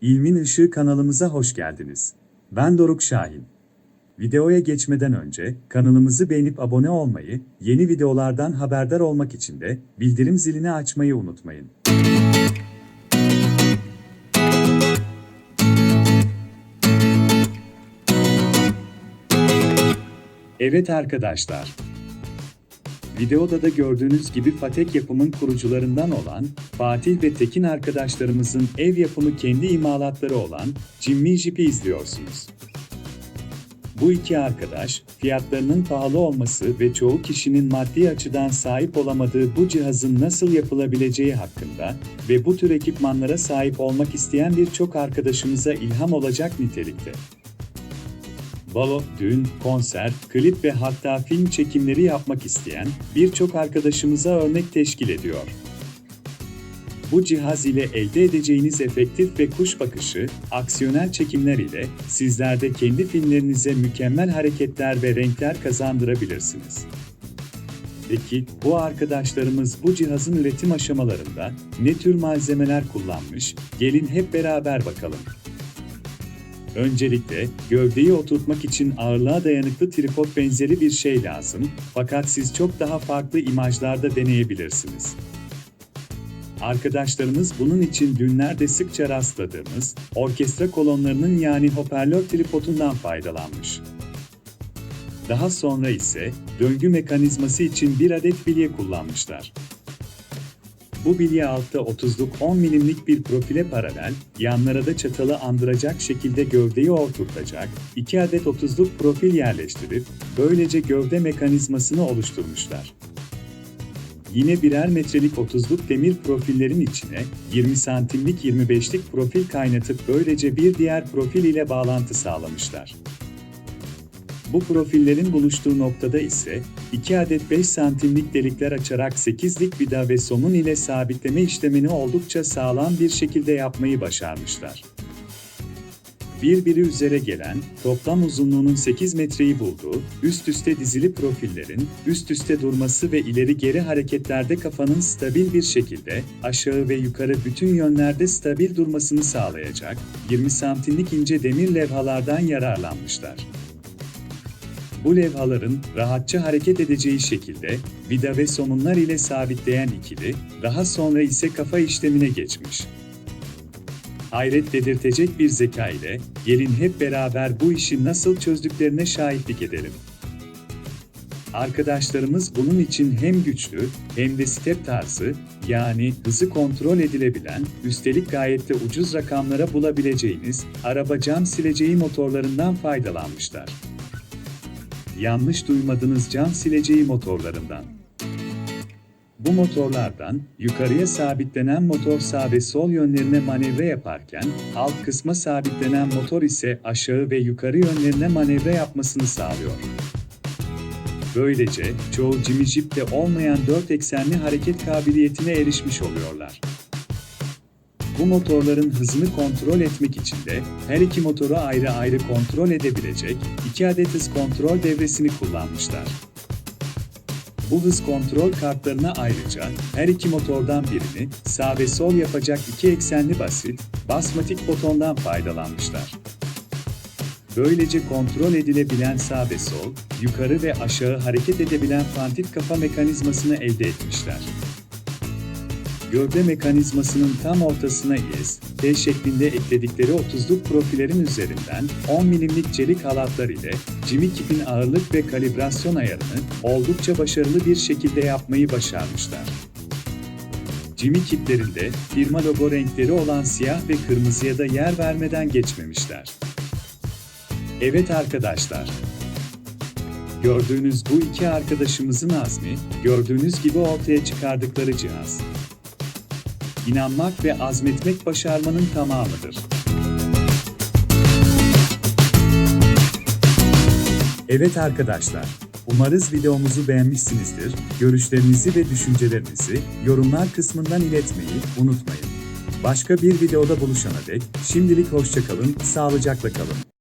İlmin Işığı kanalımıza hoş geldiniz. Ben Doruk Şahin. Videoya geçmeden önce kanalımızı beğenip abone olmayı, yeni videolardan haberdar olmak için de bildirim zilini açmayı unutmayın. Evet arkadaşlar. Videoda da gördüğünüz gibi Fatek yapımın kurucularından olan Fatih ve Tekin arkadaşlarımızın ev yapımı kendi imalatları olan Jimmy Jeep'i izliyorsunuz. Bu iki arkadaş, fiyatlarının pahalı olması ve çoğu kişinin maddi açıdan sahip olamadığı bu cihazın nasıl yapılabileceği hakkında ve bu tür ekipmanlara sahip olmak isteyen birçok arkadaşımıza ilham olacak nitelikte. Balo, düğün, konser, klip ve hatta film çekimleri yapmak isteyen birçok arkadaşımıza örnek teşkil ediyor. Bu cihaz ile elde edeceğiniz efektif ve kuş bakışı, aksiyonel çekimler ile sizler de kendi filmlerinize mükemmel hareketler ve renkler kazandırabilirsiniz. Peki bu arkadaşlarımız bu cihazın üretim aşamalarında ne tür malzemeler kullanmış? Gelin hep beraber bakalım. Öncelikle, gövdeyi oturtmak için ağırlığa dayanıklı tripod benzeri bir şey lazım, fakat siz çok daha farklı imajlarda deneyebilirsiniz. Arkadaşlarımız bunun için dünlerde sıkça rastladığımız orkestra kolonlarının yani hoparlör tripodundan faydalanmış. Daha sonra ise döngü mekanizması için bir adet bilye kullanmışlar. Bu bilye altta 30'luk 10 milimlik bir profile paralel, yanlara da çatalı andıracak şekilde gövdeyi oturtacak, 2 adet 30'luk profil yerleştirip, böylece gövde mekanizmasını oluşturmuşlar. Yine birer metrelik 30'luk demir profillerin içine 20 santimlik 25'lik profil kaynatıp böylece bir diğer profil ile bağlantı sağlamışlar. Bu profillerin buluştuğu noktada ise 2 adet 5 santimlik delikler açarak 8'lik vida ve somun ile sabitleme işlemini oldukça sağlam bir şekilde yapmayı başarmışlar. Birbiri üzere gelen, toplam uzunluğunun 8 metreyi bulduğu, üst üste dizili profillerin, üst üste durması ve ileri geri hareketlerde kafanın stabil bir şekilde, aşağı ve yukarı bütün yönlerde stabil durmasını sağlayacak, 20 santimlik ince demir levhalardan yararlanmışlar. Bu levhaların rahatça hareket edeceği şekilde vida ve somunlar ile sabitleyen ikili, daha sonra ise kafa işlemine geçmiş. Hayret dedirtecek bir zeka ile gelin hep beraber bu işi nasıl çözdüklerine şahitlik edelim. Arkadaşlarımız bunun için hem güçlü hem de step tarzı yani hızı kontrol edilebilen, üstelik gayet de ucuz rakamlara bulabileceğiniz araba cam sileceği motorlarından faydalanmışlar. Yanlış duymadınız cam sileceği motorlarından. Bu motorlardan yukarıya sabitlenen motor sağ ve sol yönlerine manevra yaparken alt kısma sabitlenen motor ise aşağı ve yukarı yönlerine manevra yapmasını sağlıyor. Böylece çoğu Jeep'te olmayan dört eksenli hareket kabiliyetine erişmiş oluyorlar. Bu motorların hızını kontrol etmek için de her iki motoru ayrı ayrı kontrol edebilecek iki adet hız kontrol devresini kullanmışlar. Bu hız kontrol kartlarına ayrıca her iki motordan birini sağ ve sol yapacak iki eksenli basit, basmatik butondan faydalanmışlar. Böylece kontrol edilebilen sağ ve sol, yukarı ve aşağı hareket edebilen fantit kafa mekanizmasını elde etmişler. Gövde mekanizmasının tam ortasına IS, T şeklinde ekledikleri 30'luk profillerin üzerinden 10 milimlik çelik halatlar ile Jimmy Kip'in ağırlık ve kalibrasyon ayarını oldukça başarılı bir şekilde yapmayı başarmışlar. Jimmy Kip'lerinde firma logo renkleri olan siyah ve kırmızıya da yer vermeden geçmemişler. Evet arkadaşlar, Gördüğünüz bu iki arkadaşımızın azmi, gördüğünüz gibi ortaya çıkardıkları cihaz. İnanmak ve azmetmek başarmanın tamamıdır. Evet arkadaşlar, umarız videomuzu beğenmişsinizdir. Görüşlerinizi ve düşüncelerinizi yorumlar kısmından iletmeyi unutmayın. Başka bir videoda buluşana dek şimdilik hoşçakalın, sağlıcakla kalın.